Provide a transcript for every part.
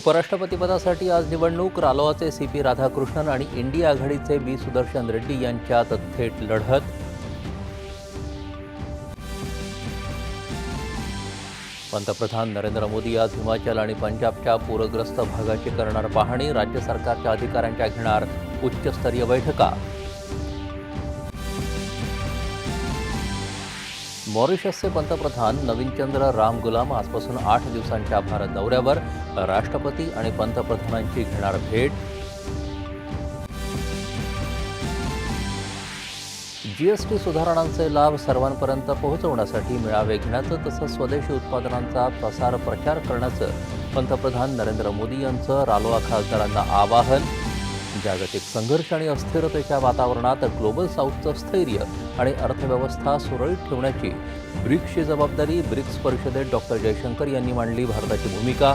उपराष्ट्रपतीपदासाठी आज निवडणूक रालोआचे C P Radhakrishnan आणि इंडिया आघाडीचे बी सुदर्शन रेड्डी यांच्यात थेट लढत. पंतप्रधान नरेंद्र मोदी आज हिमाचल आणि पंजाबच्या पूरग्रस्त भागाची करणार पाहणी राज्य सरकारच्या अधिकाऱ्यांच्या घेणार उच्चस्तरीय बैठका. मॉरिशसचे पंतप्रधान नवीनचंद्र राम गुलाम आजपासून आठ दिवसांच्या भारत दौऱ्यावर राष्ट्रपती आणि पंतप्रधानांची घेणार भेट. जीएसटी सुधारणांचे लाभ सर्वांपर्यंत पोहोचवण्यासाठी मेळावे घेण्याचं तसंच स्वदेशी उत्पादनांचा प्रसार प्रचार करण्याचं पंतप्रधान नरेंद्र मोदी यांचं रालोआ खासदारांना आवाहन. जागतिक संघर्ष आणि अस्थिरतेच्या वातावरणात ग्लोबल साऊथचं स्थैर्य आणि अर्थव्यवस्था सुरळीत ठेवण्याची ब्रिक्सची जबाबदारी ब्रिक्स परिषदेत डॉक्टर जयशंकर यांनी मांडली भारताची भूमिका.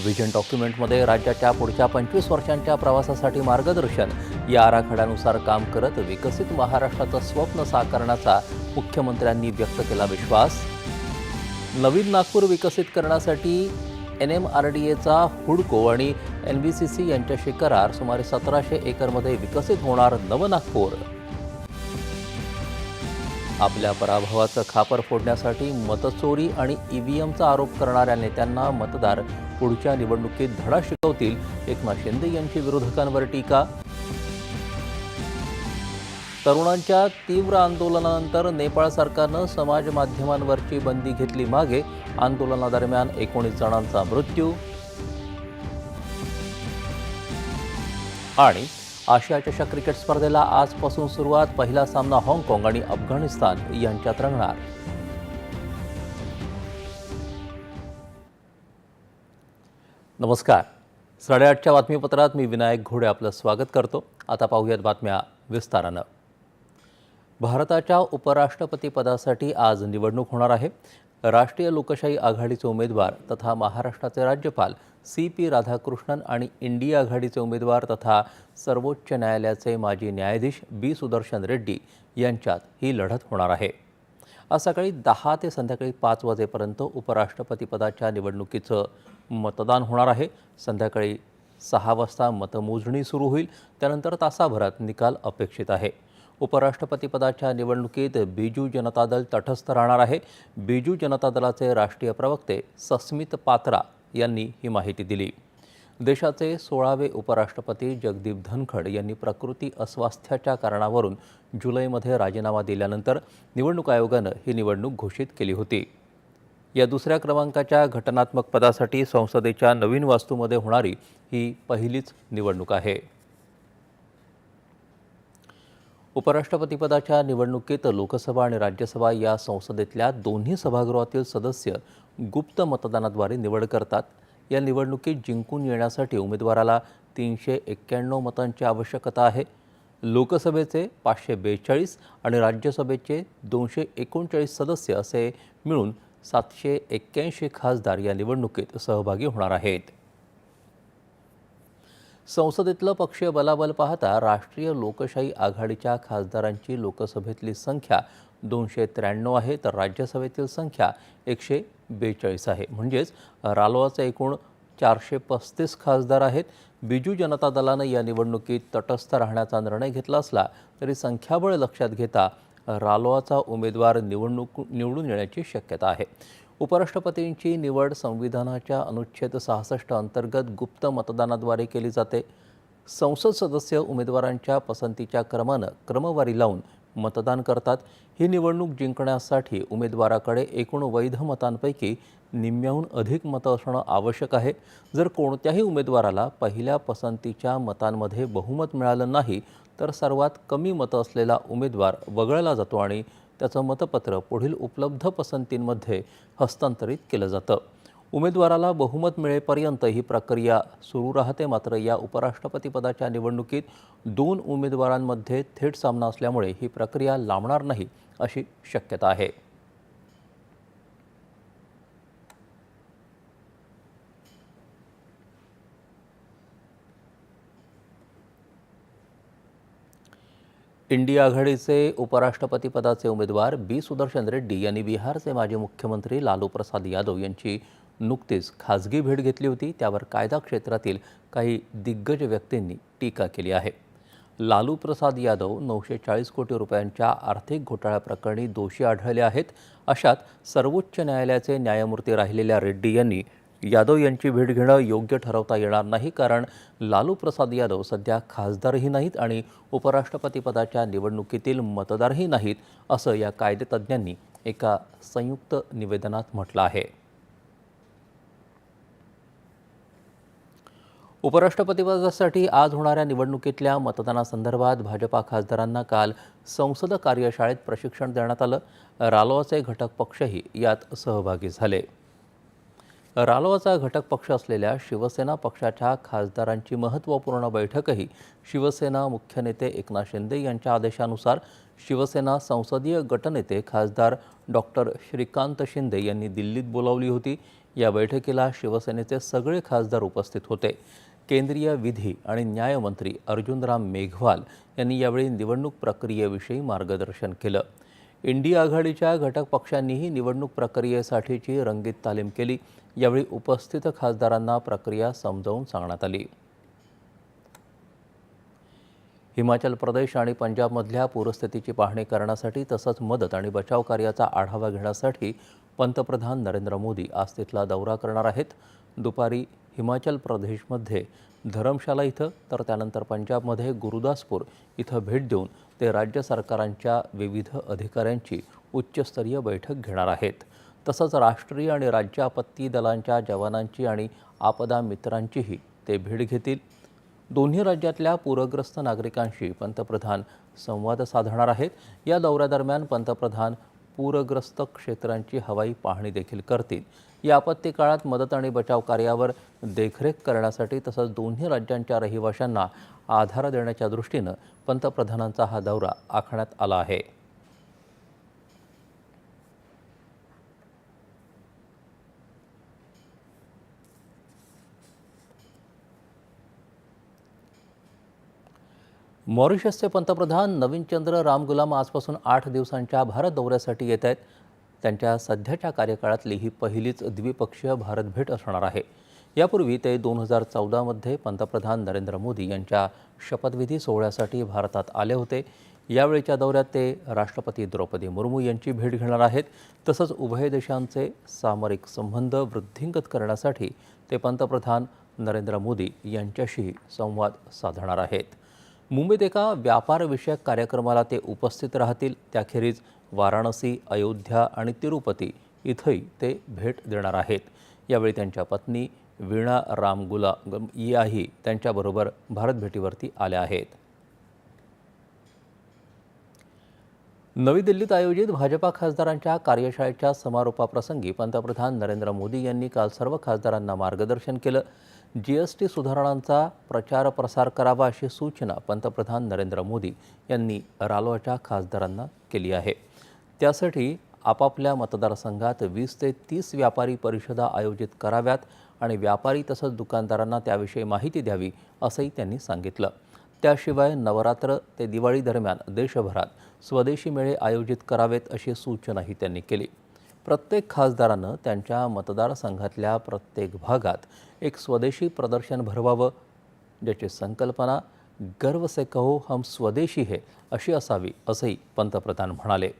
व्हिजन डॉक्युमेंटमध्ये राज्याच्या पुढच्या पंचवीस वर्षांच्या प्रवासासाठी मार्गदर्शन या आराखड्यानुसार काम करत विकसित महाराष्ट्राचं स्वप्न साकारण्याचा मुख्यमंत्र्यांनी व्यक्त केला विश्वास. नवीन नागपूर विकसित करण्यासाठी एन एम आर डी एचा हुडको आणि एन बी सी सी यांच्याशी करार सुमारे सतराशे एकरमध्ये विकसित होणार नवनागपूर. आपल्या पराभवाचं खापर फोडण्यासाठी मतचोरी आणि ईव्हीएमचा आरोप करणाऱ्या नेत्यांना मतदार पुढच्या निवडणुकीत धडा शिकवतील. एकनाथ शिंदे यांची विरोधकांवर टीका. तरुणांच्या तीव्र आंदोलनानंतर नेपाळ सरकारनं समाज माध्यमांवरची बंदी घेतली मागे. आंदोलनादरम्यान एकोणीस जणांचा मृत्यू. आणि आशिया चषक क्रिकेट स्पर्धेला आजपासून सुरुवात पहिला सामना हाँगकाँग आणि अफगाणिस्तान यांच्यात रंगणार. नमस्कार. साडेआठच्या बातमीपत्रात मी विनायक घोडे आपलं स्वागत करतो. आता पाहूयात बातम्या विस्तारानं. भारताच्या उपराष्ट्रपतीपदासाठी आज निवडणूक होणार आहे. राष्ट्रीय लोकशाही आघाडीचे उमेदवार तथा महाराष्ट्राचे राज्यपाल सी पी राधाकृष्णन आणि इंडिया आघाडीचे उमेदवार तथा सर्वोच्च न्यायालयाचे माजी न्यायाधीश बी सुदर्शन रेड्डी यांच्यात ही लढत होणार आहे. आज सकाळी दहा ते संध्याकाळी पाच वाजेपर्यंत उपराष्ट्रपतीपदाच्या निवडणुकीचं मतदान होणार आहे. संध्याकाळी सहा वाजता मतमोजणी सुरू होईल. त्यानंतर तासाभरात निकाल अपेक्षित आहे. उपराष्ट्रपतीपदाच्या निवडणुकीत बिजू जनता दल तटस्थ राहणार आहे. बिजू जनता दलाचे राष्ट्रीय प्रवक्ते सस्मित पात्रा यांनी ही माहिती दिली. देशाचे सोळावे उपराष्ट्रपती जगदीप धनखड यांनी प्रकृती अस्वास्थ्याच्या कारणावरून जुलैमध्ये राजीनामा दिल्यानंतर निवडणूक आयोगानं ही निवडणूक घोषित केली होती. या दुसऱ्या क्रमांकाच्या घटनात्मक पदासाठी संसदेच्या नवीन वास्तूमध्ये होणारी ही पहिलीच निवडणूक आहे. उपराष्ट्रपतीपदाच्या निवडणुकीत लोकसभा आणि राज्यसभा या संसदेतल्या दोन्ही सभागृहातील सदस्य गुप्त मतदानाद्वारे निवड करतात. या निवडणुकीत जिंकून येण्यासाठी उमेदवाराला तीनशे एक्क्याण्णव मतांची आवश्यकता आहे. लोकसभेचे पाचशे बेचाळीस आणि राज्यसभेचे दोनशे एकोणचाळीस सदस्य असे मिळून सातशे एक्क्याऐंशी खासदार या निवडणुकीत सहभागी होणार आहेत. संसदेतलं पक्षीय बलाबल पाहता राष्ट्रीय लोकशाही आघाडीच्या खासदारांची लोकसभेतली संख्या दोनशे त्र्याण्णव आहे तर राज्यसभेतील संख्या एकशे बेचाळीस आहे. म्हणजेच रालोआचे एकूण चारशे पस्तीस खासदार आहेत. बिजू जनता दलानं या निवडणुकीत तटस्थ राहण्याचा निर्णय घेतला असला तरी संख्याबळ लक्षात घेता रालोआचा उमेदवार निवडणूक निवडून येण्याची शक्यता आहे. उपराष्ट्रपतींची निवड संविधानाच्या अनुच्छेद सहासष्ट अंतर्गत गुप्त मतदानाद्वारे केली जाते. संसद सदस्य उमेदवारांच्या पसंतीच्या क्रमानं क्रमवारी लावून मतदान करतात. ही निवडणूक जिंकण्यासाठी उमेदवाराकडे एकूण वैध मतांपैकी निम्म्याहून अधिक मतं असणं आवश्यक आहे. जर कोणत्याही उमेदवाराला पहिल्या पसंतीच्या मतांमध्ये बहुमत मिळालं नाही तर सर्वात कमी मतं असलेला उमेदवार वगळला जातो आणि त्याचं मतपत्र पुढील उपलब्ध पसंतींमध्ये हस्तांतरित केलं जातं. उमेदवाराला बहुमत मिळेपर्यंत ही प्रक्रिया सुरू राहते. मात्र या उपराष्ट्रपतीपदाच्या निवडणुकीत दोन उमेदवारांमध्ये थेट सामना असल्यामुळे ही प्रक्रिया लांबणार नाही अशी शक्यता आहे. इंडिया आघाडीचे उपराष्ट्रपती पदाचे उमेदवार बी. सुदर्शन रेड्डी यांनी बिहारचे माजी मुख्यमंत्री लालू प्रसाद यादव यांची नुकतीच खाजगी भेट घेतली होती. त्यावर कायदा क्षेत्रातील काही दिग्गज व्यक्तींनी टीका केली आहे. लालू प्रसाद यादव नऊशे चाळीस कोटी रुपयांच्या आर्थिक घोटाळ्याप्रकरणी दोषी आढळले आहेत. अशात सर्वोच्च न्यायालयाचे न्यायमूर्ती राहिलेल्या रेड्डी यांनी यादव यांची भेट घेणं योग्य ठरवता येणार नाही कारण लालू प्रसाद यादव सध्या खासदारही नाहीत आणि उपराष्ट्रपतीपदाच्या निवडणुकीतील मतदारही नाहीत असं या कायदेतज्ञांनी एका संयुक्त निवेदनात म्हटलं आहे. उपराष्ट्रपतीपदासाठी आज होणाऱ्या निवडणुकीतल्या मतदानासंदर्भात भाजपा खासदारांना काल संसद कार्यशाळेत प्रशिक्षण देण्यात आलं. रालोआचे घटक पक्षही यात सहभागी झाले. रालोआचा घटक पक्ष असलेल्या शिवसेना पक्षाच्या खासदारांची महत्त्वपूर्ण बैठकही शिवसेना मुख्य नेते एकनाथ शिंदे यांच्या आदेशानुसार शिवसेना संसदीय गटनेते खासदार डॉक्टर श्रीकांत शिंदे यांनी दिल्लीत बोलावली होती. या बैठकीला शिवसेनेचे सगळे खासदार उपस्थित होते. केंद्रीय विधी आणि न्यायमंत्री अर्जुनराम मेघवाल यांनी यावेळी निवडणूक प्रक्रियेविषयी मार्गदर्शन केलं. इंडिया आघाडीच्या घटक पक्षांनीही निवडणूक प्रक्रियेसाठीची रंगीत तालीम केली. यावेळी उपस्थित खासदारांना प्रक्रिया समजावून सांगण्यात आली. हिमाचल प्रदेश आणि पंजाबमधल्या पूरस्थितीची पाहणी करण्यासाठी तसंच मदत आणि बचाव कार्याचा आढावा घेण्यासाठी पंतप्रधान नरेंद्र मोदी आज तिथला दौरा करणार आहेत. दुपारी हिमाचल प्रदेशमध्ये धरमशाला इथं तर त्यानंतर पंजाबमध्ये गुरुदासपूर इथं भेट देऊन ते राज्य सरकारांच्या विविध अधिकाऱ्यांची उच्चस्तरीय बैठक घेणार आहेत. तसंच राष्ट्रीय आणि राज्य आपत्ती दलांच्या जवानांची आणि आपदा मित्रांचीही ते भेट घेतील. दोन्ही राज्यातल्या पूरग्रस्त नागरिकांशी पंतप्रधान संवाद साधणार आहेत. या दौऱ्यादरम्यान पंतप्रधान पूरग्रस्त क्षेत्रांची हवाई पाहणी देखील करतील. या आपत्ती काळात मदत आणि बचाव कार्यावर देखरेख करण्यासाठी तसंच दोन्ही राज्यांच्या रहिवाशांना आधार देण्याच्या दृष्टीनं पंतप्रधानांचा हा दौरा आखण्यात आला आहे. मॉरिशसचे पंतप्रधान नवीनचंद्र रामगुलाम आजपासून आठ दिवसांच्या भारत दौऱ्यासाठी येत आहेत. त्यांच्या सध्याच्या कार्यकाळातली ही पहिलीच द्विपक्षीय भारत भेट असणार आहे. यापूर्वी ते दोन हजार चौदामध्ये पंतप्रधान नरेंद्र मोदी यांच्या शपथविधी सोहळ्यासाठी भारतात आले होते. यावेळीच्या दौऱ्यात ते राष्ट्रपती द्रौपदी मुर्मू यांची भेट घेणार आहेत. तसंच उभय देशांचे सामरिक संबंध वृद्धिंगत करण्यासाठी ते पंतप्रधान नरेंद्र मोदी यांच्याशी संवाद साधणार आहेत. मुंबईत एका व्यापारविषयक कार्यक्रमाला ते उपस्थित राहतील. त्याखेरीज वाराणसी अयोध्या आणि तिरुपती इथंही ते भेट देणार आहेत. यावेळी त्यांच्या पत्नी वीणा रामगुला याही त्यांच्याबरोबर भारत भेटीवरती आल्या आहेत. नवी दिल्लीत आयोजित भाजपा खासदारांच्या कार्यशाळेच्या समारोपाप्रसंगी पंतप्रधान नरेंद्र मोदी यांनी काल सर्व खासदारांना मार्गदर्शन केलं. जी एस टी सुधारणांचा प्रचार प्रसार करावा अशी सूचना पंतप्रधान नरेंद्र मोदी यांनी रालोआच्या खासदारांना केली आहे. त्यासाठी आपापल्या मतदारसंघात वीस ते तीस व्यापारी परिषदा आयोजित कराव्यात आणि व्यापारी तसंच दुकानदारांना त्याविषयी माहिती द्यावी असंही त्यांनी सांगितलं. त्याशिवाय नवरात्र ते दिवाळी दरम्यान देशभरात स्वदेशी मेळे आयोजित करावेत अशी सूचनाही त्यांनी केली. प्रत्येक खासदारानं त्यांच्या मतदारसंघातल्या प्रत्येक भागात एक स्वदेशी प्रदर्शन भरवावं ज्याची संकल्पना गर्व से कहो हम स्वदेशी हे अशी असावी असंही पंतप्रधान म्हणाले.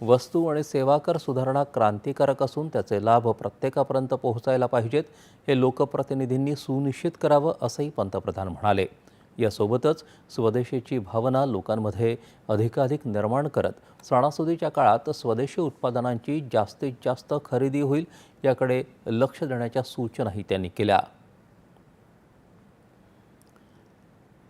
वस्तू आणि सेवा कर सुधारणा क्रांतिकारक असून त्याचे लाभ प्रत्येकापर्यंत पोहोचायला पाहिजेत हे लोकप्रतिनिधींनी सुनिश्चित करावं असंही पंतप्रधान म्हणाले. यासोबतच स्वदेशीची भावना लोकांमध्ये अधिकाधिक निर्माण करत सणासुदीच्या काळात स्वदेशी उत्पादनांची जास्तीत जास्त खरेदी होईल याकडे लक्ष देण्याच्या सूचनाही त्यांनी केल्या.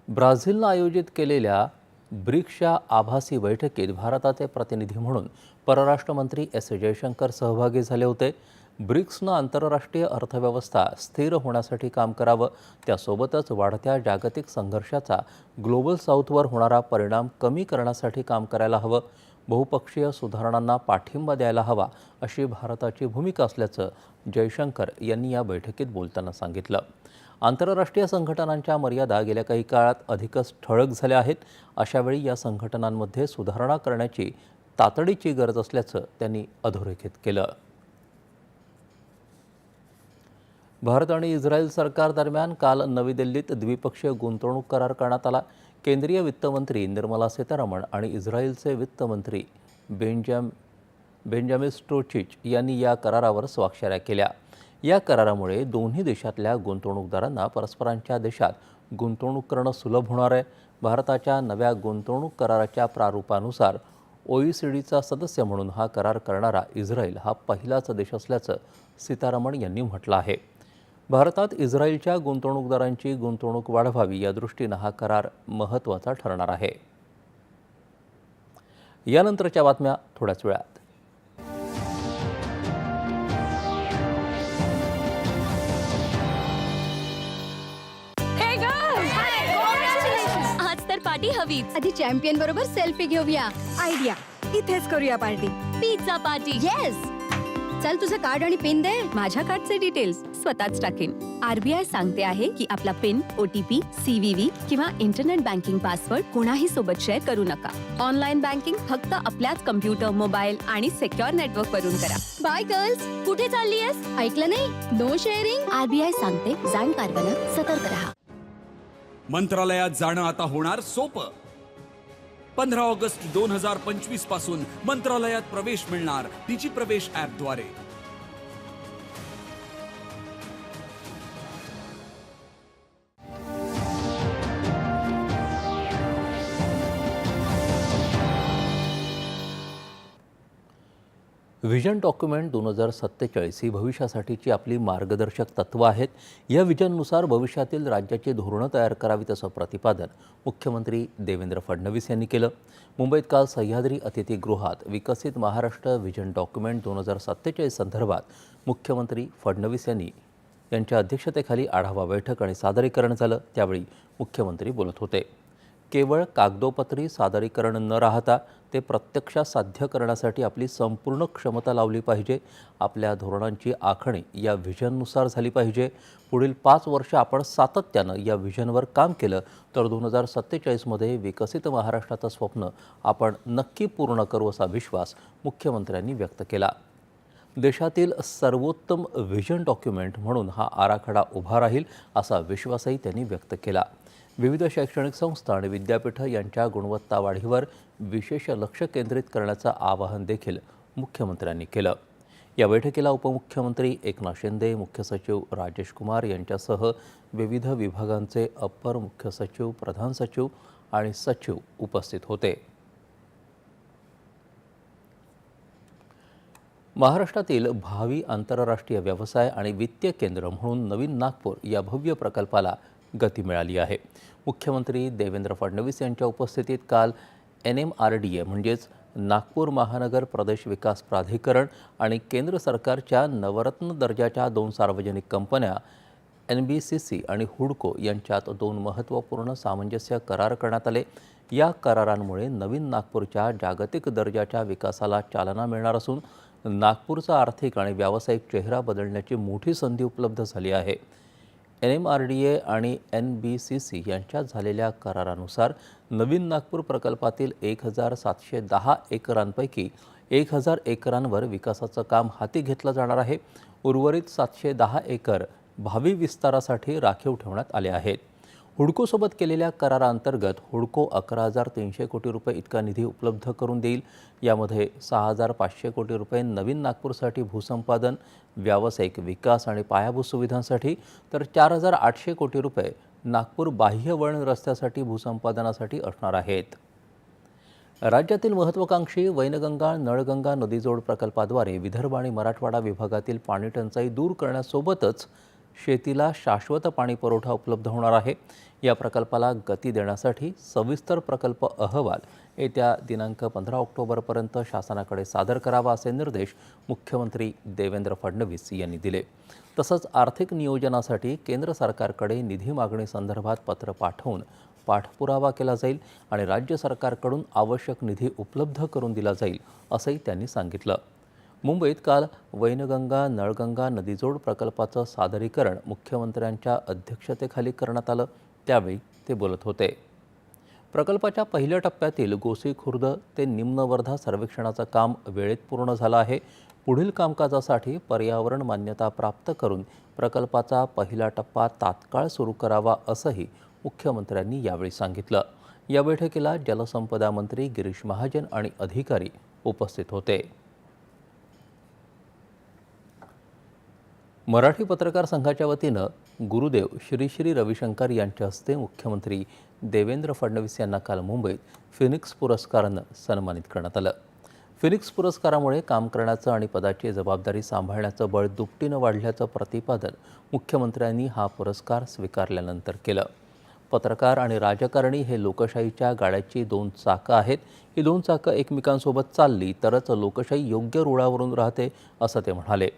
ब्राझीलनं आयोजित केलेल्या ब्रिक्सच्या आभासी बैठकीत भारताचे प्रतिनिधी म्हणून परराष्ट्र मंत्री एस जयशंकर सहभागी झाले होते. ब्रिक्सनं आंतरराष्ट्रीय अर्थव्यवस्था स्थिर होण्यासाठी काम करावं त्यासोबतच वाढत्या जागतिक संघर्षाचा ग्लोबल साऊथवर होणारा परिणाम कमी करण्यासाठी काम करायला हवं बहुपक्षीय सुधारणांना पाठिंबा द्यायला हवा अशी भारताची भूमिका असल्याचं जयशंकर यांनी या बैठकीत बोलताना सांगितलं. आंतरराष्ट्रीय संघटनांच्या मर्यादा गेल्या काही काळात अधिकच ठळक झाल्या आहेत. अशावेळी या संघटनांमध्ये सुधारणा करण्याची तातडीची गरज असल्याचं त्यांनी अधोरेखित केलं. भारत आणि इस्रायल सरकार दरम्यान काल नवी दिल्लीत द्विपक्षीय गुंतवणूक करार करण्यात आला. केंद्रीय वित्तमंत्री निर्मला सीतारामन आणि इस्रायलचे वित्तमंत्री बेंजाम बेंजामिन स्ट्रोचिच यांनी या करारावर स्वाक्षऱ्या केल्या. या करारामुळे दोन्ही देशातल्या गुंतवणूकदारांना परस्परांच्या देशात गुंतवणूक करणं सुलभ होणार आहे. भारताच्या नव्या गुंतवणूक कराराच्या प्रारूपानुसार ओईसीडीचा सदस्य म्हणून हा करार करणारा इस्रायल हा पहिलाच देश असल्याचं सीतारामन यांनी म्हटलं आहे. भारतात इस्रायलच्या गुंतवणूकदारांची गुंतवणूक वाढवावी या दृष्टीनं हा करार महत्त्वाचा ठरणार आहे. यानंतरच्या बातम्या थोड्याच वेळात. आज तर पार्टी हवीच. आधी चॅम्पियन बरोबर सेल्फी घेऊया. आयडिया. इथेच करूया पार्टी. पिझ्झा पार्टी येस चल तुझं कार्ड आणि पिन दे. माझ्या कार्डचे डिटेल्स. स्वतःच टाकेन. आरबीआय सांगते आहे की आपला पिन ओटीपी सीव्हीव्ही किंवा इंटरनेट बँकिंग पासवर्ड कोणाही सोबत शेअर करू नका. ऑनलाईन बँकिंग फक्त आपल्याच कम्प्युटर मोबाईल आणि सेक्युअर नेटवर्क वरून करा. बाय गर्ल्स कुठे चालली आहेस? ऐकलं नाही? नो शेअरिंग आरबीआय सांगते जाणकारपणा सतर्क राहा. मंत्रालयात जाणं आता होणार सोपं. पंधरा ऑगस्ट दोन हजार पंचवीसपासून मंत्रालयात प्रवेश मिळणार डिजी प्रवेश ऍपद्वारे व्हिजन डॉक्युमेंट दोन हजार सत्तेचाळीस ही भविष्यासाठीची आपली मार्गदर्शक तत्त्वं आहेत. या विजननुसार भविष्यातील राज्याची धोरणं तयार करावीत असं प्रतिपादन मुख्यमंत्री देवेंद्र फडणवीस यांनी केलं. मुंबईत काल सह्याद्री अतिथीगृहात विकसित महाराष्ट्र व्हिजन डॉक्युमेंट दोन हजार सत्तेचाळीस संदर्भात मुख्यमंत्री फडणवीस यांनी यांच्या अध्यक्षतेखाली आढावा बैठक आणि सादरीकरण झालं. त्यावेळी मुख्यमंत्री बोलत होते. केवळ कागदोपत्री सादरीकरण न राहता ते प्रत्यक्षात साध्य करण्यासाठी आपली संपूर्ण क्षमता लावली पाहिजे. आपल्या धोरणांची आखणी या व्हिजननुसार झाली पाहिजे. पुढील पाच वर्ष आपण सातत्यानं या व्हिजनवर काम केलं तर दोन हजार सत्तेचाळीसमध्ये विकसित महाराष्ट्राचं स्वप्न आपण नक्की पूर्ण करू असा विश्वास मुख्यमंत्र्यांनी व्यक्त केला. देशातील सर्वोत्तम व्हिजन डॉक्युमेंट म्हणून हा आराखडा उभा राहील असा विश्वासही त्यांनी व्यक्त केला. विविध शैक्षणिक संस्था आणि विद्यापीठं यांच्या गुणवत्ता वाढीवर विशेष लक्ष केंद्रित करण्याचं आवाहन देखील मुख्यमंत्र्यांनी केलं. या बैठकीला उपमुख्यमंत्री एकनाथ शिंदे मुख्य सचिव राजेश कुमार यांच्यासह विविध विभागांचे अप्पर मुख्य सचिव प्रधान सचिव आणि सचिव उपस्थित होते. महाराष्ट्रातील भावी आंतरराष्ट्रीय व्यवसाय आणि वित्तीय केंद्र म्हणून नवीन नागपूर या भव्य प्रकल्पाला गती मिळाली आहे. मुख्यमंत्री देवेंद्र फडणवीस यांच्या उपस्थितीत काल N M R D A म्हणजेच नागपूर महानगर प्रदेश विकास प्राधिकरण आणि केंद्र सरकारच्या नवरत्न दर्जाच्या दोन सार्वजनिक कंपन्या एन बी सी सी आणि हुडको यांच्यात दोन महत्त्वपूर्ण सामंजस्य करार करण्यात आले. या करारांमुळे नवीन नागपूरच्या जागतिक दर्जाच्या विकासाला चालना मिळणार असून नागपूरचा आर्थिक आणि व्यावसायिक चेहरा बदलण्याची मोठी संधी उपलब्ध झाली आहे. N M R D A आणि एन बी सी सी यांच्यात झालेल्या करारानुसार नवीन नागपूर प्रकल्पातील एक हजार सातशे दहा एकरांपैकी एक हजार एकरांवर विकासाचं काम हाती घेतलं जाणार आहे. उर्वरित सातशे दहा एकर भावी विस्तारासाठी राखीव ठेवण्यात आले आहेत. हुडकोसोबत केलेल्या कराराअंतर्गत हुडको अकरा हजार तीनशे कोटी रुपये इतका निधी उपलब्ध करून देईल. यामध्ये सहा हजार पाचशे कोटी रुपये नवीन नागपूरसाठी भूसंपादन व्यावसायिक विकास आणि पायाभूत सुविधांसाठी तर चार हजार आठशे कोटी रुपये नागपूर बाह्य वळण रस्त्यासाठी भूसंपादनासाठी असणार आहेत. राज्यातील महत्त्वाकांक्षी वैनगंगा नळगंगा नदीजोड प्रकल्पाद्वारे विदर्भ आणि मराठवाडा विभागातील पाणीटंचाई दूर करण्यासोबतच शेतीला शाश्वत पाणी पुरवठा उपलब्ध होणार आहे. या प्रकल्पाला गती देण्यासाठी सविस्तर प्रकल्प अहवाल येत्या दिनांक पंधरा ऑक्टोबरपर्यंत शासनाकडे सादर करावा असे निर्देश मुख्यमंत्री देवेंद्र फडणवीस यांनी दिले. तसंच आर्थिक नियोजनासाठी केंद्र सरकारकडे निधी मागणी संदर्भात पत्र पाठवून पाठपुरावा केला जाईल आणि राज्य सरकारकडून आवश्यक निधी उपलब्ध करून दिला जाईल असंही त्यांनी सांगितलं. मुंबईत काल वैनगंगा नळगंगा नदीजोड प्रकल्पाचं सादरीकरण मुख्यमंत्र्यांच्या अध्यक्षतेखाली करण्यात आलं त्यावेळी ते बोलत होते. प्रकल्पाच्या पहिल्या टप्प्यातील गोसी खुर्द ते निम्न वर्धा सर्वेक्षणाचं काम वेळेत पूर्ण झालं आहे. पुढील कामकाजासाठी पर्यावरण मान्यता प्राप्त करून प्रकल्पाचा पहिला टप्पा तात्काळ सुरू करावा असंही मुख्यमंत्र्यांनी यावेळी सांगितलं. या बैठकीला जलसंपदा मंत्री गिरीश महाजन आणि अधिकारी उपस्थित होते. मराठी पत्रकार संघाच्या वतीनं गुरुदेव श्री श्री रविशंकर यांच्या हस्ते मुख्यमंत्री देवेंद्र फडणवीस यांना काल मुंबईत फिनिक्स पुरस्कारानं सन्मानित करण्यात आलं. फिनिक्स पुरस्कारामुळे काम करण्याचं आणि पदाची जबाबदारी सांभाळण्याचं बळ दुपटीनं वाढल्याचं प्रतिपादन मुख्यमंत्र्यांनी हा पुरस्कार स्वीकारल्यानंतर केलं. पत्रकार आणि राजकारणी हे लोकशाहीच्या गाड्याची दोन चाकं आहेत. ही दोन चाकं एकमेकांसोबत चालली तरच लोकशाही योग्य रुळावरून राहते असं ते म्हणाले.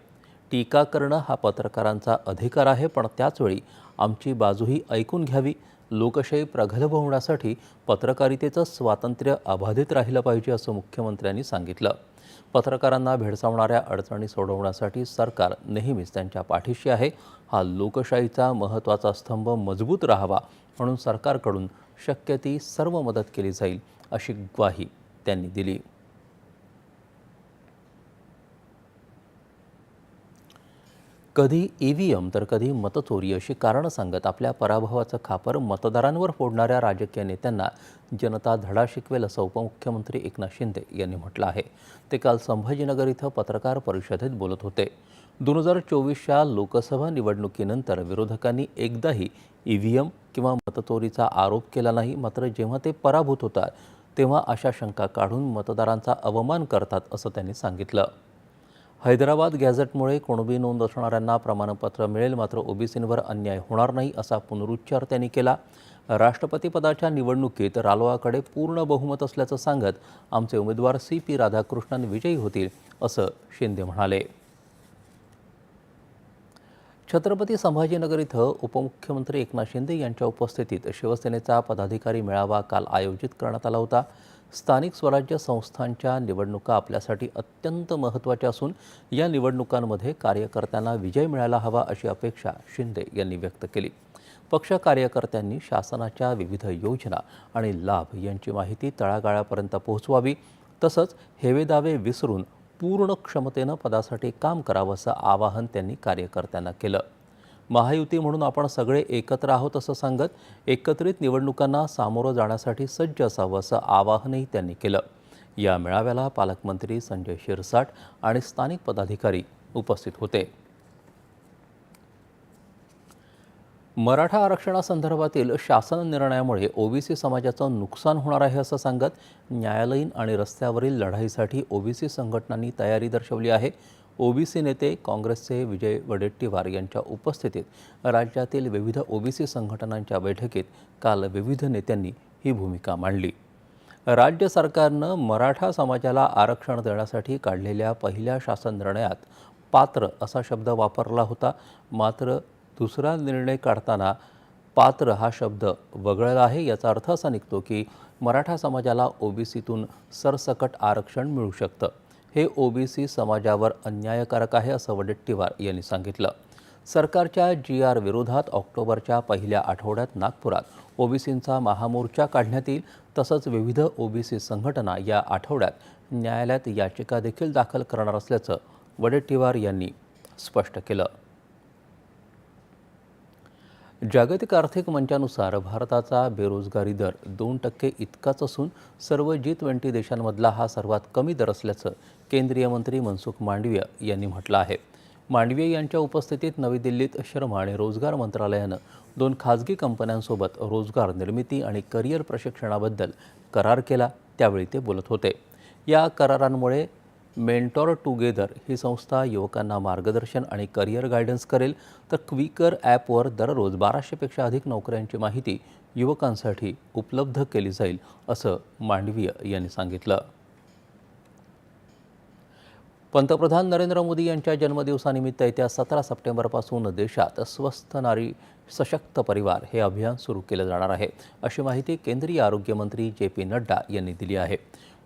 टीका करणं हा पत्रकारांचा अधिकार आहे पण त्याचवेळी आमची बाजूही ऐकून घ्यावी. लोकशाही प्रगल्भ होण्यासाठी पत्रकारितेचं स्वातंत्र्य अबाधित राहिलं पाहिजे असं मुख्यमंत्र्यांनी सांगितलं. पत्रकारांना भेडसावणाऱ्या अडचणी सोडवण्यासाठी सरकार नेहमीच त्यांच्या पाठीशी आहे. हा लोकशाहीचा महत्त्वाचा स्तंभ मजबूत राहावा म्हणून सरकारकडून शक्य ती सर्व मदत केली जाईल अशी ग्वाही त्यांनी दिली. कधी ई व्ही एम तर कधी मतचोरी अशी कारणं सांगत आपल्या पराभवाचं खापर मतदारांवर फोडणाऱ्या राजकीय नेत्यांना जनता धडा शिकवेल असं उपमुख्यमंत्री एकनाथ शिंदे यांनी म्हटलं आहे. ते काल संभाजीनगर इथं पत्रकार परिषदेत बोलत होते. दोन हजार चोवीसच्या लोकसभा निवडणुकीनंतर विरोधकांनी एकदाही ई व्ही एम किंवा मतचोरीचा आरोप केला नाही मात्र जेव्हा ते पराभूत होतात तेव्हा अशा शंका काढून मतदारांचा अवमान करतात असं त्यांनी सांगितलं. हैदराबाद गॅझेटमुळे कुणबी नोंद असणाऱ्यांना प्रमाणपत्र मिळेल मात्र ओबीसींवर अन्याय होणार नाही असा पुनरुच्चार त्यांनी केला. राष्ट्रपतीपदाच्या निवडणुकीत रालोआकडे पूर्ण बहुमत असल्याचं सांगत आमचे उमेदवार सी पी राधाकृष्णन विजयी होतील असं शिंदे म्हणाले. छत्रपती संभाजीनगर इथं उपमुख्यमंत्री एकनाथ शिंदे यांच्या उपस्थितीत शिवसेनेचा पदाधिकारी मेळावा काल आयोजित करण्यात आला होता. स्थानिक स्वराज्य संस्थांच्या निवडणुका आपल्यासाठी अत्यंत महत्त्वाच्या असून या निवडणुकांमध्ये कार्यकर्त्यांना विजय मिळायला हवा अशी अपेक्षा शिंदे यांनी व्यक्त केली. पक्ष कार्यकर्त्यांनी शासनाच्या विविध योजना आणि लाभ यांची माहिती तळागाळापर्यंत पोहोचवावी तसंच हेवेदावे विसरून पूर्ण क्षमतेनं पदासाठी काम करावं असं आवाहन त्यांनी कार्यकर्त्यांना केलं. महायुती म्हणून आपण सगळे एकत्र आहोत असं सांगत एकत्रित निवडणुकांना सामोरं जाण्यासाठी सज्ज असावं असं आवाहनही त्यांनी केलं. या मेळाव्याला पालकमंत्री संजय शिरसाट आणि स्थानिक पदाधिकारी उपस्थित होते. मराठा आरक्षणासंदर्भातील शासन निर्णयामुळे ओबीसी समाजाचं नुकसान होणार आहे असं सांगत न्यायालयीन आणि रस्त्यावरील लढाईसाठी ओबीसी संघटनांनी तयारी दर्शवली आहे. ओबीसी नेते काँग्रेसचे विजय वडेट्टीवार यांच्या उपस्थितीत राज्यातील विविध ओबीसी संघटनांच्या बैठकीत काल विविध नेत्यांनी ही भूमिका मांडली. राज्य सरकारनं मराठा समाजाला आरक्षण देण्यासाठी काढलेल्या पहिल्या शासन निर्णयात पात्र असा शब्द वापरला होता. मात्र दुसरा निर्णय काढताना पात्र हा शब्द वगळला आहे. याचा अर्थ असा निघतो की मराठा समाजाला ओबीसीतून सरसकट आरक्षण मिळू शकतं. हे ओबीसी समाजावर अन्यायकारक आहे असं वडेट्टीवार यांनी सांगितलं. सरकारच्या जी आर विरोधात ऑक्टोबरच्या पहिल्या आठवड्यात नागपुरात ओबीसींचा महामोर्चा काढण्यात येईल तसंच विविध ओबीसी संघटना या आठवड्यात न्यायालयात याचिका देखील दाखल करणार असल्याचं वडेट्टीवार यांनी स्पष्ट केलं. जागतिक आर्थिक मंचानुसार भारताचा बेरोजगारी दर दोन टक्के इतकाच असून सर्व जी ट्वेंटी देशांमधला हा सर्वात कमी दर असल्याचं केंद्रीय मंत्री मनसुख मांडवीय यांनी म्हटलं आहे. मांडवीय यांच्या उपस्थितीत नवी दिल्लीत श्रम आणि रोजगार मंत्रालयानं दोन खाजगी कंपन्यांसोबत रोजगार निर्मिती आणि करिअर प्रशिक्षणाबद्दल करार केला त्यावेळी ते बोलत होते. या करारांमुळे मेंटॉर टुगेदर ही संस्था युवकांना मार्गदर्शन आणि करिअर गायडन्स करेल तर क्विकर ॲपवर दररोज बाराशेपेक्षा अधिक नोकऱ्यांची माहिती युवकांसाठी उपलब्ध केली जाईल असं मांडवीय यांनी सांगितलं. पंतप्रधान नरेंद्र मोदी यांच्या जन्मदिवसानिमित्त येत्या सतरा सप्टेंबरपासून देशात स्वस्थ नारी सशक्त परिवार हे अभियान सुरू केलं जाणार आहे अशी माहिती केंद्रीय आरोग्यमंत्री जे पी नड्डा यांनी दिली आहे.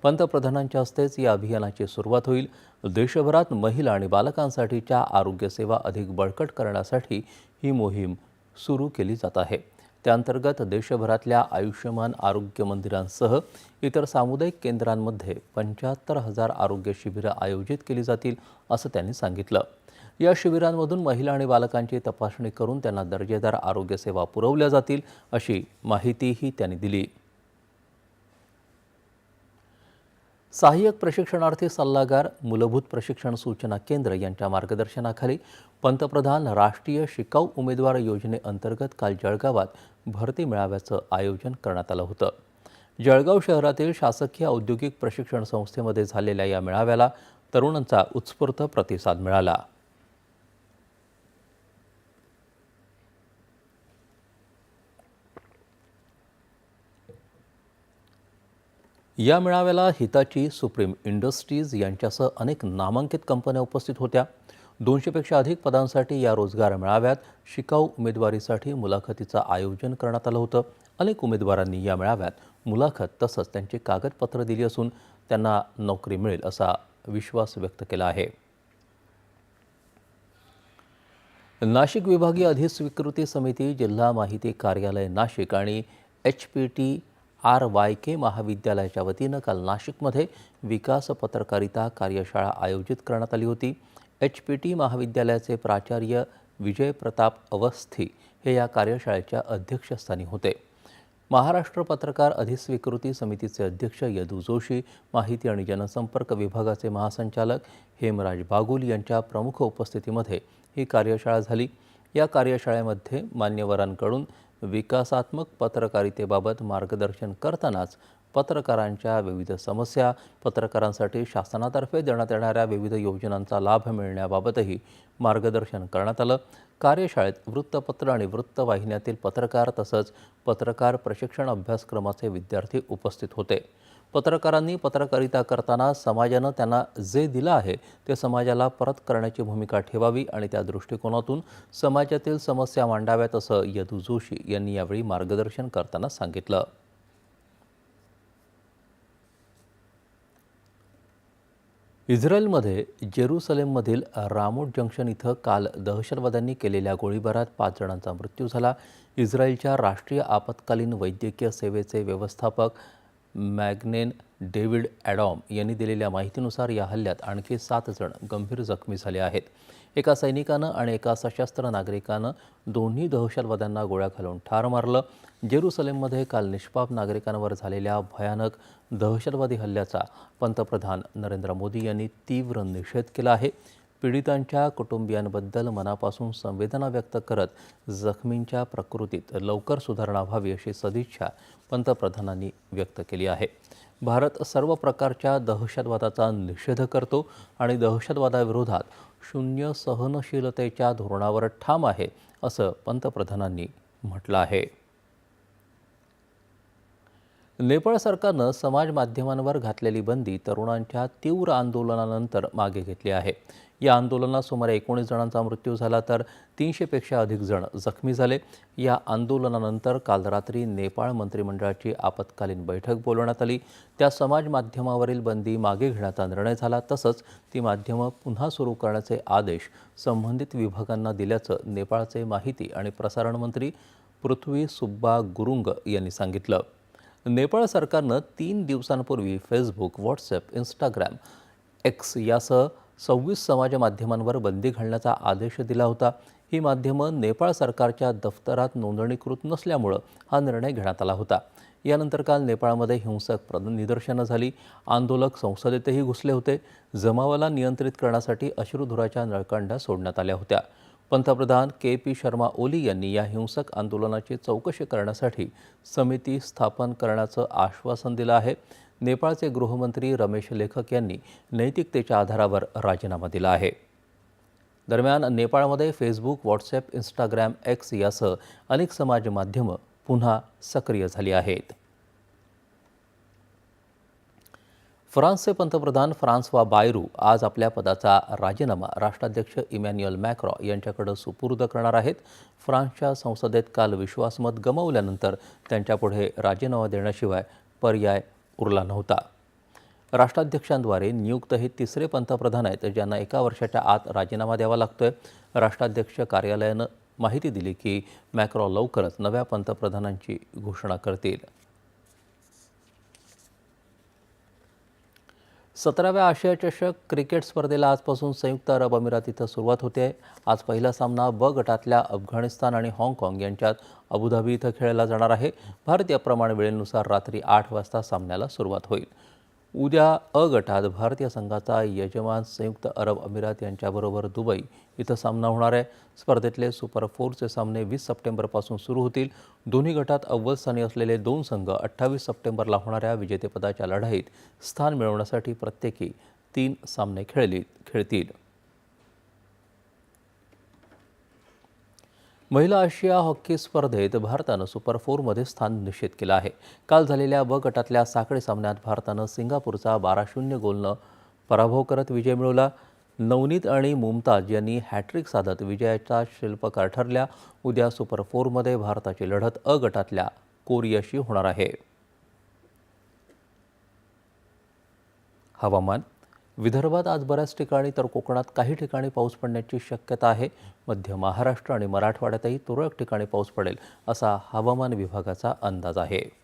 पंतप्रधानांच्या हस्तेच या अभियानाची सुरुवात होईल. देशभरात महिला आणि बालकांसाठीच्या आरोग्यसेवा अधिक बळकट करण्यासाठी ही मोहीम सुरू केली जात आहे. त्याअंतर्गत देशभरातल्या आयुष्यमान आरोग्य मंदिरांसह इतर सामुदायिक केंद्रांमध्ये पंच्याहत्तर हजार आरोग्य शिबिरं आयोजित केली जातील असं त्यांनी सांगितलं. या शिबिरांमधून महिला आणि बालकांची तपासणी करून त्यांना दर्जेदार आरोग्यसेवा पुरवल्या जातील अशी माहितीही त्यांनी दिली. सहाय्यक प्रशिक्षणार्थी सल्लागार मूलभूत प्रशिक्षण सूचना केंद्र यांच्या मार्गदर्शनाखाली पंतप्रधान राष्ट्रीय शिकाऊ उमेदवार योजनेअंतर्गत काल जळगावात भरती मेळाव्याचं आयोजन करण्यात आलं होतं. जळगाव शहरातील शासकीय औद्योगिक प्रशिक्षण संस्थेमध्ये झालेल्या या मेळाव्याला तरुणांचा उत्स्फूर्त प्रतिसाद मिळाला. या मेळाव्याला हिताची सुप्रीम इंडस्ट्रीज यांच्यासह अनेक नामांकित कंपन्या उपस्थित होत्या. दोनशेपेक्षा अधिक पदांसाठी या रोजगार मेळाव्यात शिकाऊ उमेदवारीसाठी मुलाखतीचं आयोजन करण्यात आलं होतं. अनेक उमेदवारांनी या मेळाव्यात मुलाखत तसंच त्यांची कागदपत्रं दिली असून त्यांना नोकरी मिळेल असा विश्वास व्यक्त केला आहे. नाशिक विभागीय अधिस्वीकृती समिती जिल्हा माहिती कार्यालय नाशिक आणि H P T R Y K महाविद्यालयाच्या वतीनं काल नाशिकमध्ये विकास पत्रकारिता कार्यशाळा आयोजित करण्यात आली होती. एच पी टी महाविद्यालयाचे प्राचार्य विजय प्रताप अवस्थी हे या कार्यशाळेच्या अध्यक्षस्थानी होते. महाराष्ट्र पत्रकार अधिस्वीकृती समितीचे अध्यक्ष यदू जोशी माहिती आणि जनसंपर्क विभागाचे महासंचालक हेमराज बागुल यांच्या प्रमुख उपस्थितीमध्ये ही कार्यशाळा झाली. या कार्यशाळेमध्ये मान्यवरांकडून विकासात्मक पत्रकारितेबाबत मार्गदर्शन करतानाच पत्रकारांच्या विविध समस्या पत्रकारांसाठी शासनातर्फे देण्यात येणाऱ्या विविध योजनांचा लाभ मिळण्याबाबतही मार्गदर्शन करण्यात आलं. कार्यशाळेत वृत्तपत्र आणि वृत्तवाहिन्यातील पत्रकार तसंच पत्रकार प्रशिक्षण अभ्यासक्रमाचे विद्यार्थी उपस्थित होते. पत्रकारांनी पत्रकारिता करताना समाजानं त्यांना जे दिलं आहे ते समाजाला परत करण्याची भूमिका ठेवावी आणि त्या दृष्टिकोनातून समाजातील समस्या मांडाव्यात असं यदू जोशी यांनी यावेळी मार्गदर्शन करताना सांगितलं. इस्रायलमध्ये जेरुसलेममधील रामोट जंक्शन इथं काल दहशतवाद्यांनी केलेल्या गोळीबारात पाच जणांचा मृत्यू झाला. इस्रायलच्या राष्ट्रीय आपत्कालीन वैद्यकीय सेवेचे व्यवस्थापक मॅग्नेन डेव्हिड ॲडॉम यांनी दिलेल्या माहितीनुसार या हल्ल्यात आणखी सात जण गंभीर जखमी झाले आहेत. एका सैनिकानं आणि एका सशस्त्र नागरिकानं दोन्ही दहशतवाद्यांना गोळ्या घालून ठार मारलं. जेरुसलेममध्ये काल निष्पाप नागरिकांवर झालेल्या भयानक दहशतवादी हल्ल्याचा पंतप्रधान नरेंद्र मोदी यांनी तीव्र निषेध केला आहे. पीडितांच्या कुटुंबियांबद्दल मनापासून संवेदना व्यक्त करत जखमींच्या प्रकृतीत लवकर सुधारणा व्हावी अशी सदिच्छा पंतप्रधानांनी व्यक्त केली आहे. भारत सर्व प्रकारच्या दहशतवादाचा निषेध करतो आणि दहशतवादाविरोधात शून्य सहनशीलतेच्या धोरणावर ठाम आहे असं पंतप्रधानांनी म्हटलं आहे. नेपाळ सरकारनं समाज माध्यमांवर घातलेली बंदी तरुणांच्या तीव्र आंदोलनानंतर मागे घेतली आहे. या आंदोलनात सुमारे एकोणीस जणांचा मृत्यू झाला तर तीनशेपेक्षा अधिक जण जखमी झाले. या आंदोलनानंतर काल रात्री नेपाळ मंत्रिमंडळाची आपत्कालीन बैठक बोलवण्यात आली. त्या समाज माध्यमावरील बंदी मागे घेण्याचा निर्णय झाला. तसंच ती माध्यमं पुन्हा सुरू करण्याचे आदेश संबंधित विभागांना दिल्याचं नेपाळचे माहिती आणि प्रसारण मंत्री पृथ्वी सुब्बा गुरुंग यांनी सांगितलं. नेपाळ सरकारनं तीन दिवसांपूर्वी फेसबुक व्हॉट्सअप इंस्टाग्राम एक्स यासह सव्वीस समाज माध्यमांवर बंदी घालण्याचा आदेश दिला होता. ही माध्यमं नेपाळ सरकारच्या दफ्तरात नोंदणीकृत नसल्यामुळं हा निर्णय घेण्यात आला होता. यानंतर काल नेपाळमध्ये हिंसक प्र निदर्शनं झाली. आंदोलक संसदेतही घुसले होते. जमावाला नियंत्रित करण्यासाठी अश्रुधुराच्या नळकांड्या सोडण्यात आल्या होत्या. पंतप्रधान के पी शर्मा ओली यांनी या हिंसक आंदोलनाची चौकशी करण्यासाठी समिती स्थापन करण्याचं आश्वासन दिलं आहे. नेपाळचे गृहमंत्री रमेश लेखक यांनी नैतिकतेच्या आधारावर राजीनामा दिला आहे. दरम्यान नेपाळमध्ये फेसबुक व्हॉट्सॲप इंस्टाग्राम एक्स यासह अनेक समाज माध्यमं पुन्हा सक्रिय झाली आहेत. फ्रान्सचे पंतप्रधान फ्रान्सवा बायरू आज आपल्या पदाचा राजीनामा. राष्ट्राध्यक्ष इमॅन्युअल मॅक्रॉ यांच्याकडे सुपूर्द करणार आहेत. फ्रान्सच्या संसदेत काल विश्वासमत गमावल्यानंतर त्यांच्यापुढे राजीनामा देण्याशिवाय पर्याय उरला नव्हता. राष्ट्राध्यक्षांद्वारे नियुक्त हे तिसरे पंतप्रधान आहेत ज्यांना एका वर्षाच्या आत राजीनामा द्यावा लागतोय. राष्ट्राध्यक्ष कार्यालयानं माहिती दिली की मॅक्रॉ लवकरच नव्या पंतप्रधानांची घोषणा करतील. सतराव्या आशिया चषक क्रिकेट स्पर्धेला आजपासून संयुक्त अरब अमिरात इथं सुरुवात होते. आहे आज पहिला सामना ब गटातल्या अफगाणिस्तान आणि हाँगकाँग यांच्यात अबुधाबी इथं खेळला जाणार आहे. भारतीय प्रमाण वेळेनुसार रात्री आठ वाजता सामन्याला सुरुवात होईल. उद्या अ गटात भारतीय संघाचा यजमान संयुक्त अरब अमिरात यांच्याबरोबर दुबई इथं सामना होणार आहे. स्पर्धेतले सुपर फोरचे सामने वीस सप्टेंबरपासून सुरू होतील. दोन्ही गटात अव्वल स्थानी असलेले दोन संघ अठ्ठावीस सप्टेंबरला होणाऱ्या विजेतेपदाच्या लढाईत स्थान मिळवण्यासाठी प्रत्येकी तीन सामने खेळली खेळतील. महिला आशिया हॉकी स्पर्धेत भारतानं सुपर फोरमध्ये स्थान निश्चित केलं आहे. काल झालेल्या ब गटातल्या साखळी सामन्यात भारतानं सिंगापूरचा बारा शून्य गोलनं पराभव करत विजय मिळवला. नवनीत आणि मुमताज यांनी हॅट्रिक साधत विजयाचा शिल्पकार ठरल्या. उद्या सुपर फोरमध्ये भारताची लढत अ गटातल्या कोरियाशी होणार आहे. हवामान विदर्भात आज बऱ्याच ठिकाणी तर कोकणात काही ठिकाणी पाऊस पडण्याची शक्यता आहे. मध्य महाराष्ट्र आणि मराठवाड्यातही तुरळक ठिकाणी पाऊस पडेल असा हवामान विभागाचा अंदाज आहे.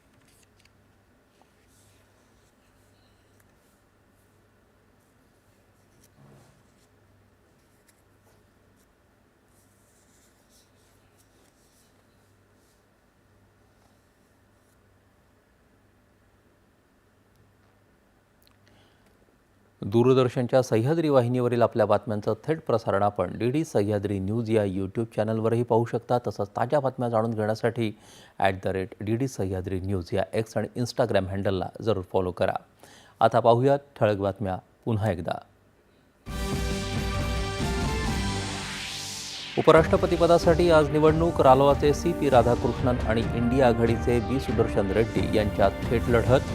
दूरदर्शनच्या सह्याद्री वाहिनीवरील आपल्या बातम्यांचं थेट प्रसारण आपण डी डी सह्याद्री न्यूज या यूट्यूब चॅनलवरही पाहू शकता. तसंच ताज्या बातम्या जाणून घेण्यासाठी at the rate D D Sahyadri news या एक्स आणि इंस्टाग्राम हँडलला जरूर फॉलो करा. आता पाहूयात ठळक बातम्या पुन्हा एकदा. उपराष्ट्रपतीपदासाठी आज निवडणूक रालोआचे सी पी राधाकृष्णन आणि इंडिया आघाडीचे बी सुदर्शन रेड्डी यांच्यात थेट लढत.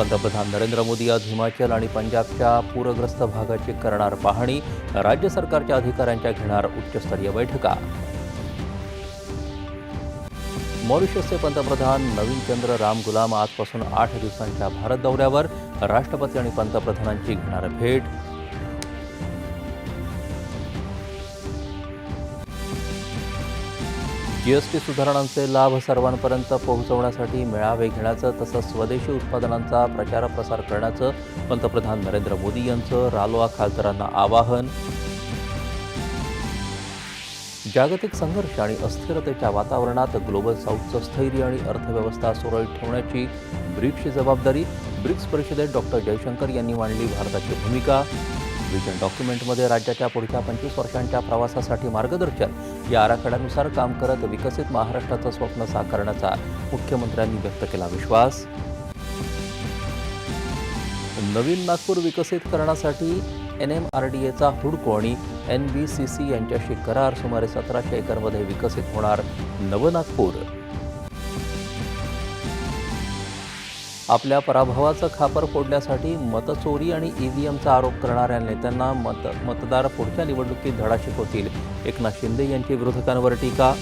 पंतप्रधान नरेंद्र मोदी आज हिमाचल आणि पंजाबच्या पूरग्रस्त भागाची करणार पाहणी. राज्य सरकारच्या अधिकाऱ्यांच्या घेणार उच्चस्तरीय बैठका. मॉरिशसचे पंतप्रधान नवीन चंद्र राम गुलाम आजपासून आठ दिवसांच्या भारत दौऱ्यावर. राष्ट्रपती आणि पंतप्रधानांची घेणार भेट. जीएसटी सुधारणांचे लाभ सर्वांपर्यंत पोहोचवण्यासाठी मेळावे घेण्याचं तसंच स्वदेशी उत्पादनांचा प्रचार प्रसार करण्याचं पंतप्रधान नरेंद्र मोदी यांचं रालोआ खासदारांना आवाहन. जागतिक संघर्ष आणि अस्थिरतेच्या वातावरणात ग्लोबल साऊथचं स्थैर्य आणि अर्थव्यवस्था सुरळीत ठेवण्याची ब्रिक्सची जबाबदारी ब्रिक्स परिषदेत डॉक्टर जयशंकर यांनी मांडली भारताची भूमिका. व्हिजन डॉक्युमेंटमध्ये राज्याच्या पुढच्या पंचवीस वर्षांच्या प्रवासासाठी मार्गदर्शन या आराखड्यानुसार काम करत विकसित महाराष्ट्राचं स्वप्न साकारण्याचा मुख्यमंत्र्यांनी व्यक्त केला विश्वास. नवीन नागपूर विकसित करण्यासाठी एन एम आर डी एचा हुडको आणि एन बी सी सी यांच्याशी करार सुमारे सतराशे एकरमध्ये विकसित होणार नवनागपूर आपल्या पराभवाचं खापर फोडण्यासाठी मतचोरी आणि ईव्हीएमचा आरोप करणाऱ्या नेत्यांना मत मतदार पुढच्या निवडणुकीत धडा शिकवतील. एकनाथ शिंदे यांची विरोधकांवर टीका.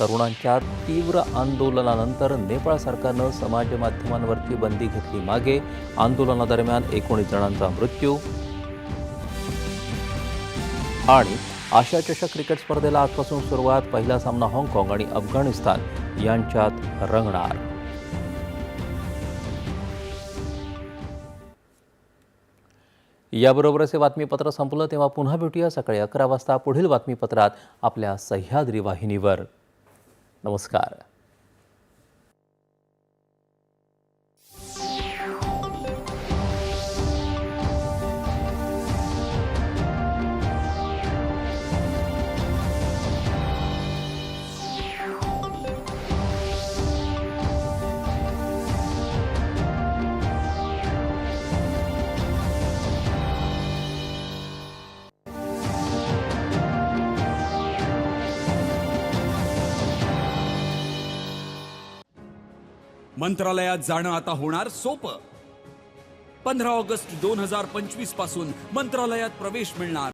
तरुणांच्या तीव्र आंदोलनानंतर नेपाळ सरकारनं समाज माध्यमांवरची बंदी घेतली मागे. आंदोलनादरम्यान एकोणीस जणांचा मृत्यू. आणि आशिया चषक क्रिकेट स्पर्धेला आजपासून सुरुवात पहिला सामना हाँगकाँग आणि अफगाणिस्तान. यांच्यात रंगणार याबरोबरच हे बातमीपत्र संपलं तेव्हा पुन्हा भेटूया सकाळी अकरा वाजता पुढील बातमीपत्रात आपल्या सह्याद्री वाहिनीवर. नमस्कार. मंत्रालयात जाणं आता होणार सोपं. पंधरा ऑगस्ट दोन हजार पंचवीसपासून मंत्रालयात प्रवेश मिळणार.